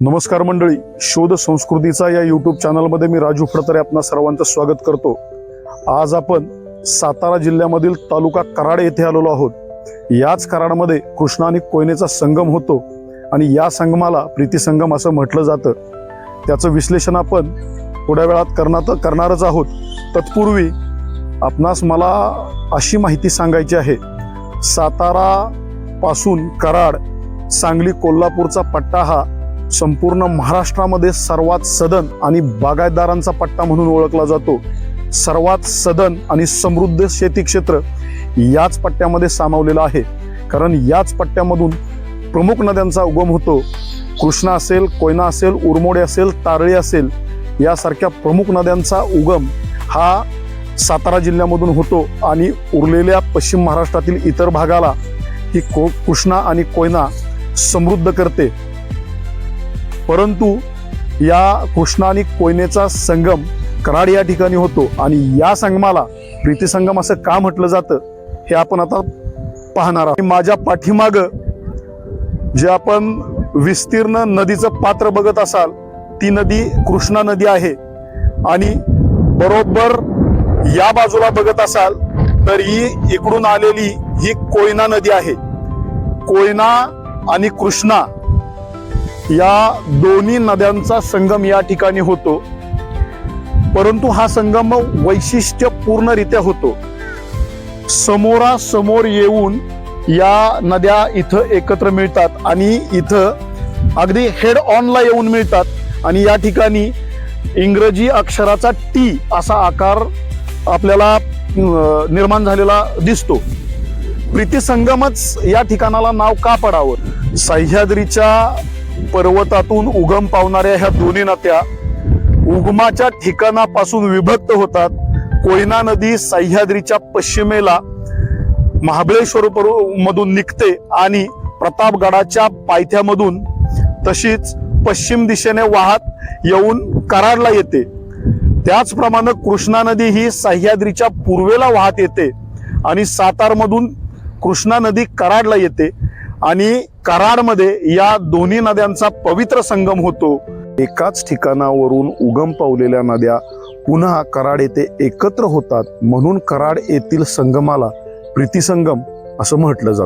नमस्कार मंडळी शोध संस्कृतीचा या यूट्यूब चॅनलमध्ये मी राजू फडतरे आपणा सर्वांचं स्वागत करतो. आज आपण सातारा जिल्ह्यामधील तालुका कराड येथे आलेलो आहोत. याच कराडमध्ये कृष्णा आणि कोयनेचा संगम होतो आणि या संगमाला प्रीती संगम असं म्हटलं जातं. त्याचं विश्लेषण आपण थोड्या वेळात करणार करणारच आहोत. तत्पूर्वी आपणास मला अशी माहिती सांगायची आहे. सातारा पासून कराड सांगली कोल्हापूरचा पट्टा हा संपूर्ण महाराष्ट्रामध्ये सर्वात सदन आणि बागायतदारांचा पट्टा म्हणून ओळखला जातो. सर्वात सदन आणि समृद्ध शेती क्षेत्र याच पट्ट्यामध्ये सामावलेलं आहे. कारण याच पट्ट्यामधून प्रमुख नद्यांचा उगम होतो. कृष्णा असेल कोयना असेल उरमोडे असेल तारळी असेल यासारख्या प्रमुख नद्यांचा उगम हा सातारा जिल्ह्यामधून होतो आणि उरलेल्या पश्चिम महाराष्ट्रातील इतर भागाला ही को कृष्णा आणि कोयना समृद्ध करते. परंतु या कृष्णा आणि कोयनेचा संगम कराड या ठिकाणी होतो आणि या संगमाला प्रीती संगम असं का म्हटलं जातं हे आपण आता पाहणार आहोत. माझ्या पाठीमाग जे आपण विस्तीर्ण नदीचं पात्र बघत असाल ती नदी कृष्णा नदी आहे. आणि बरोबर या बाजूला बघत असाल तर ही इकडून आलेली ही कोयना नदी आहे. कोयना आणि कृष्णा या दोन्ही नद्यांचा संगम या ठिकाणी होतो. परंतु हा संगम वैशिष्ट्यपूर्णरित्या होतो. समोरासमोर येऊन या नद्या इथं एकत्र मिळतात आणि इथं अगदी हेड ऑनला येऊन मिळतात आणि या ठिकाणी इंग्रजी अक्षराचा टी असा आकार आपल्याला निर्माण झालेला दिसतो. प्रीती संगमच या ठिकाणाला नाव का पडावं? सह्याद्रीच्या पर्वतातून उगम पावणाऱ्या ह्या दोन्ही नद्या उगमाच्या ठिकाणापासून विभक्त होतात. कोयना नदी सह्याद्रीच्या पश्चिमेला महाबळेश्वर मधून निघते आणि प्रतापगडाच्या पायथ्यामधून तशीच पश्चिम दिशेने वाहत येऊन कराडला येते. त्याचप्रमाणे कृष्णा नदी ही सह्याद्रीच्या पूर्वेला वाहत येते आणि सातारमधून कृष्णा नदी कराडला येते. आणि कराडमध्ये या दोन्ही नद्यांचा पवित्र संगम होतो. एकाच ठिकाणावरून उगम पावलेल्या नद्या पुन्हा कराड येथे एकत्र होतात म्हणून कराड येथील संगमाला प्रीतिसंगम असं म्हटलं जातं.